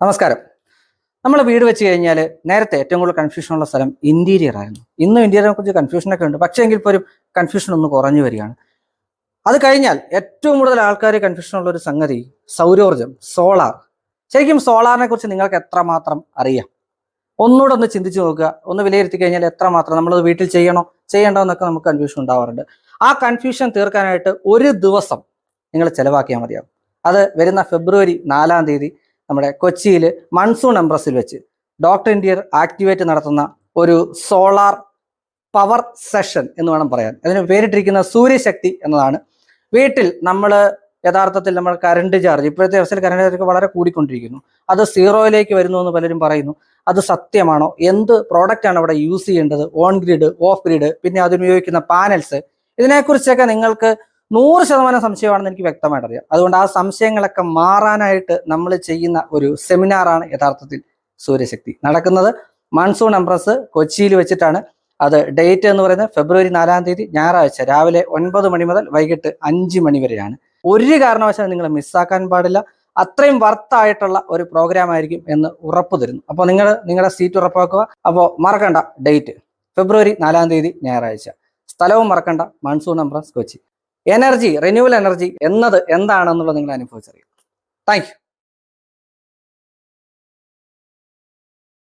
നമസ്കാരം. നമ്മൾ വീട് വെച്ച് കഴിഞ്ഞാൽ നേരത്തെ ഏറ്റവും കൂടുതൽ കൺഫ്യൂഷൻ ഉള്ള സ്ഥലം ഇന്റീരിയർ ആയിരുന്നു. ഇന്നും ഇന്റീരിയറിനെ കുറിച്ച് കൺഫ്യൂഷനൊക്കെ ഉണ്ട്. പക്ഷേ എങ്കിൽ പോലും കൺഫ്യൂഷൻ ഒന്ന് കുറഞ്ഞു വരികയാണ്. അത് കഴിഞ്ഞാൽ ഏറ്റവും കൂടുതൽ ആൾക്കാർ കൺഫ്യൂഷൻ ഉള്ള ഒരു സംഗതി സൗരോർജം സോളാർ ശരിക്കും സോളാറിനെ കുറിച്ച് നിങ്ങൾക്ക് എത്രമാത്രം അറിയാം? ഒന്നുകൂടെ ഒന്ന് ചിന്തിച്ചു നോക്കുക. ഒന്ന് വിലയിരുത്തി കഴിഞ്ഞാൽ എത്രമാത്രം നമ്മളത് വീട്ടിൽ ചെയ്യണോ ചെയ്യണ്ടോ എന്നൊക്കെ നമുക്ക് കൺഫ്യൂഷൻ ഉണ്ടാവാറുണ്ട്. ആ കൺഫ്യൂഷൻ തീർക്കാനായിട്ട് ഒരു ദിവസം നിങ്ങൾ ചെലവാക്കിയാൽ മതിയാവും. അത് വരുന്ന ഫെബ്രുവരി നാലാം തീയതി നമ്മുടെ കൊച്ചിയിൽ മൺസൂൺ എംപ്രസിൽ വെച്ച് ഡോക്ടർ ഇന്ത്യർ ആക്ടിവേറ്റ് നടത്തുന്ന ഒരു സോളാർ പവർ സെഷൻ എന്ന് വേണം പറയാൻ. അതിന് പേരിട്ടിരിക്കുന്ന സൂര്യശക്തി എന്നതാണ്. വീട്ടിൽ നമ്മൾ യഥാർത്ഥത്തിൽ നമ്മൾ കറണ്ട് ചാർജ് ഇപ്പോഴത്തെ അവസ്ഥയിൽ കറണ്ട് ചാർജ് വളരെ കൂടിക്കൊണ്ടിരിക്കുന്നു. അത് സീറോയിലേക്ക് വരുന്നു എന്ന് പലരും പറയുന്നു. അത് സത്യമാണോ? എന്ത് പ്രോഡക്റ്റ് ആണ് അവിടെ യൂസ് ചെയ്യേണ്ടത്? ഓൺ ഗ്രിഡ് ഓഫ് ഗ്രിഡ് പിന്നെ അതിനുപയോഗിക്കുന്ന പാനൽസ് ഇതിനെക്കുറിച്ചൊക്കെ നിങ്ങൾക്ക് നൂറ് ശതമാനം സംശയമാണെന്ന് എനിക്ക് വ്യക്തമായിട്ട് അറിയാം അതുകൊണ്ട് ആ സംശയങ്ങളൊക്കെ മാറാനായിട്ട് നമ്മൾ ചെയ്യുന്ന ഒരു സെമിനാറാണ് യഥാർത്ഥത്തിൽ സൂര്യശക്തി. നടക്കുന്നത് മൺസൂൺ എംപ്രസ് കൊച്ചിയിൽ വെച്ചിട്ടാണ്. അത് ഡേറ്റ് എന്ന് പറയുന്നത് ഫെബ്രുവരി നാലാം തീയതി ഞായറാഴ്ച രാവിലെ ഒൻപത് മണി മുതൽ വൈകിട്ട് അഞ്ച് മണി വരെയാണ്. ഒരു കാരണവശാലും നിങ്ങൾ മിസ്സാക്കാൻ പാടില്ല. അത്രയും വർത്തായിട്ടുള്ള ഒരു പ്രോഗ്രാം ആയിരിക്കും എന്ന് ഉറപ്പ് തരുന്നു. അപ്പോൾ നിങ്ങൾ നിങ്ങളുടെ സീറ്റ് ഉറപ്പാക്കുക. അപ്പോൾ മറക്കണ്ട ഡേറ്റ് ഫെബ്രുവരി നാലാം തീയതി ഞായറാഴ്ച. സ്ഥലവും മറക്കണ്ട monsoon empress Kochi. Energy renewal energy എന്നത് എന്താണെന്നുള്ളത് നിങ്ങൾ അനുഭവിച്ചറിയാം താങ്ക്